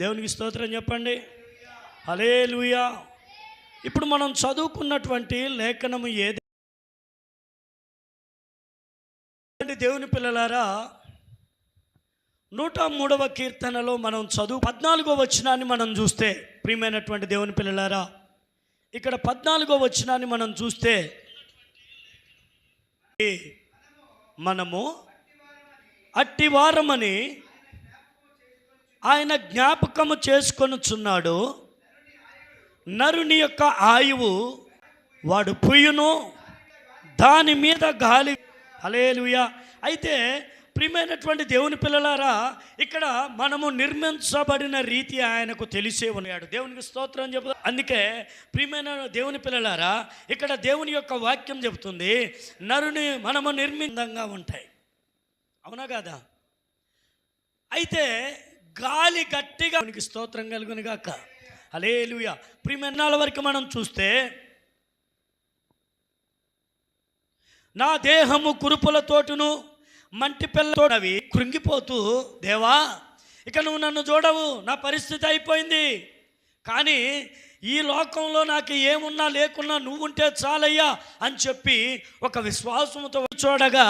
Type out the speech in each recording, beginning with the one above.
దేవునికి స్తోత్రం చెప్పండి. హలే ఇప్పుడు మనం చదువుకున్నటువంటి లేఖనము ఏది? దేవుని పిల్లలారా నూట మూడవ కీర్తనలో మనం చదువు పద్నాలుగో వచనాన్ని మనం చూస్తే ప్రియమైనటువంటి దేవుని పిల్లలారా ఇక్కడ పద్నాలుగో వచనాన్ని మనం చూస్తే మనము అట్టివారమని ఆయన జ్ఞాపకము చేసుకొనుచున్నాడు. నరుని యొక్క ఆయువు వాడు పుయ్యును దాని మీద గాలి. అలేలుయ అయితే ప్రియమైనటువంటి దేవుని పిల్లలారా ఇక్కడ మనము నిర్మించబడిన రీతి ఆయనకు తెలిసే ఉన్నాడు. దేవునికి స్తోత్రం చెబుతా అందుకే ప్రియమైన దేవుని పిల్లలారా ఇక్కడ దేవుని యొక్క వాక్యం చెబుతుంది నరుని మనము నిర్మిందంగా ఉంటాయి. అవునా కాదా? అయితే గాలి గట్టిగా మనకి స్తోత్రం కలుగును గాక. అలేలుయ ప్రిమెన్నాల వరకు మనం చూస్తే నా దేహము కురుపులతోటును మంటి పిల్లతో కృంగిపోతూ దేవా ఇక నువ్వు నన్ను చూడవు నా పరిస్థితి అయిపోయింది. కానీ ఈ లోకంలో నాకు ఏమున్నా లేకున్నా నువ్వు ఉంటే చాలయ్యా అని చెప్పి ఒక విశ్వాసంతో చూడగా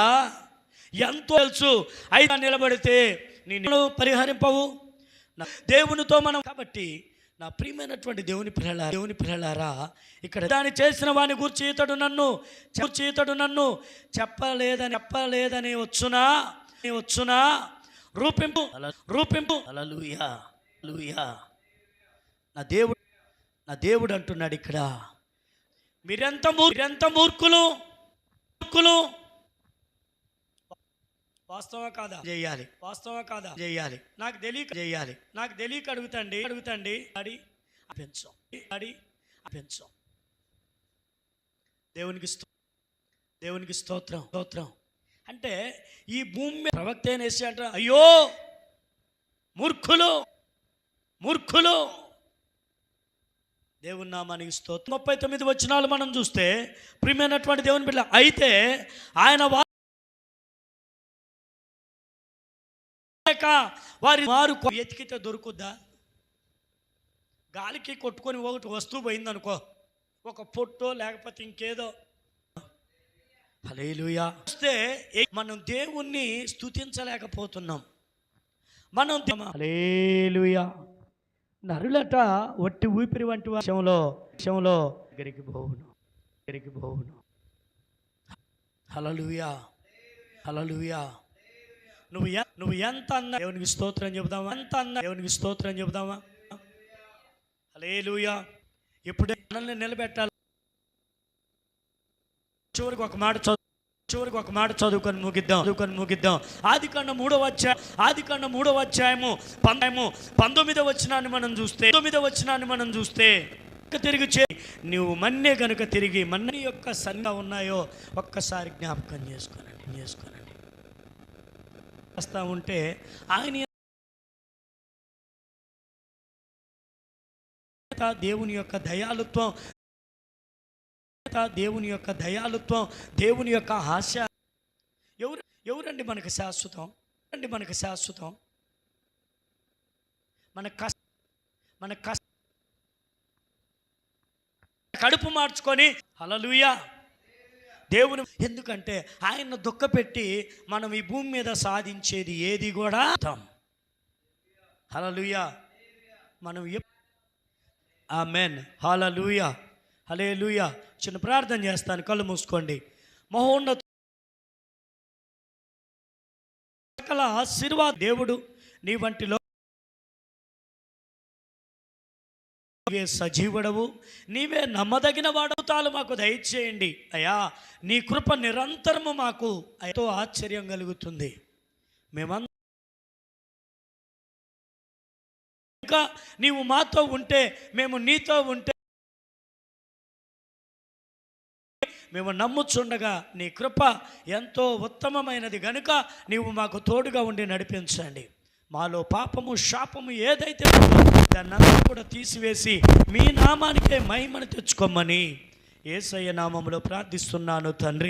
ఎంతో తెలుసు. అయినా నిలబడితే నేను పరిహరింపవు. దేవునితో మనం కాబట్టి నా ప్రియమైనటువంటి దేవుని పిల్లల దేవుని పిల్లలారా ఇక్కడ దాన్ని చేసిన వాని గురించి ఇతడు నన్ను గురించి ఇతడు నన్ను చెప్పలేదని చెప్పలేదని వచ్చునా? వచ్చునా? రూపింపు రూపింపు. అలలుయా లూయా నా దేవుడు నా దేవుడు అంటున్నాడు ఇక్కడ. మీరెంత మూర్ మీరెంత మూర్ఖులు? మూర్ఖులు? వాస్తవం కాదా? చేయాలి వాస్తవం కాదా? చేయాలి నాకు తెలియక చేయాలి నాకు తెలియక అడుగుతండి. అడుగుతండి. అడి. పెంచం అడి. పెంచం దేవునికి దేవునికి స్తోత్రం. స్తోత్రం. అంటే ఈ భూమి ప్రవక్త వేసి అంట అయ్యో! మూర్ఖులు! మూర్ఖులు! దేవుని నామానికి స్తోత్రం. ముప్పై తొమ్మిది వచనాలు మనం చూస్తే ప్రియమైనటువంటి దేవుని బిడ్డ అయితే ఆయన లేక వారి వారు వెతికితే దొరుకుద్దా? గాలికి కొట్టుకొని ఒకటి వస్తువు పోయిందనుకో ఒక పొట్టో లేకపోతే ఇంకేదో. హలేలుయా వస్తే మనం దేవుణ్ణి స్తుతించలేకపోతున్నాం. మనం హలేలుయా నరులట ఒట్టి ఊపిరి వంటి విషయంలో విషయంలో దగ్గరికి పోవును దగ్గరికి పోవును. హలలుయా హలలుయా నువ్వు నువ్వు ఎంత అన్న దేవునికి స్తోత్రం చెబుదామా? ఎంత అన్న దేవునికి స్తోత్రం చెబుదామా? లూయా ఇప్పుడే మనల్ని నిలబెట్టాలి. చివరికి ఒక మాట చదువు చివరికి ఒక మాట చదువుకొని ముగిద్దాం చదువుకొని ముగిద్దాం. ఆది కన్న మూడవ అధ్యాయం ఆది కన్న మూడవ అధ్యాయము పందాయము పంతొమ్మిదవ వచ్చినాన్ని మనం చూస్తే తొమ్మిదవ వచ్చినాన్ని మనం చూస్తే తిరిగి చే నువ్వు మన్నే గనుక తిరిగి మన్ని యొక్క సన్న ఉన్నాయో ఒక్కసారి జ్ఞాపకం చేసుకోనండి చేసుకోనండి వస్తూ ఉంటే ఆయన దేవుని యొక్క దయాలుత్వం దేవుని యొక్క దయాలుత్వం దేవుని యొక్క హాస్య ఎవరు ఎవరండి మనకు శాశ్వతం? అండి మనకు శాశ్వతం? మన కష్ట మన కష్ట కడుపు మార్చుకొని హలలుయా దేవుని ఎందుకంటే ఆయన్ను దుఃఖపెట్టి మనం ఈ భూమి మీద సాధించేది ఏది కూడా హలలుయ మనం ఆ మెన్ హలలుయ హలే లూయ చిన్న ప్రార్థన చేస్తాను. కళ్ళు మూసుకోండి. మహోన్నత సకల ఆశీర్వాద దేవుడు నీ వంటిలో నీవే సజీవుడవు నీవే నమ్మదగిన వాడవుతాలు మాకు దయచేయండి. అయ్యా నీ కృప నిరంతరము మాకు ఎంతో ఆశ్చర్యం కలుగుతుంది. మేమంతా ఇంకా నీవు మాతో ఉంటే మేము నీతో ఉంటే మేము నమ్ముచుండగా నీ కృప ఎంతో ఉత్తమమైనది. గనుక నీవు మాకు తోడుగా ఉండి నడిపించండి. మాలో పాపము శాపము ఏదైతే దాన్నంతా కూడా తీసివేసి మీ నామానికే మహిమను తెచ్చుకోమని ఏసయ్య నామములో ప్రార్థిస్తున్నాను తండ్రి.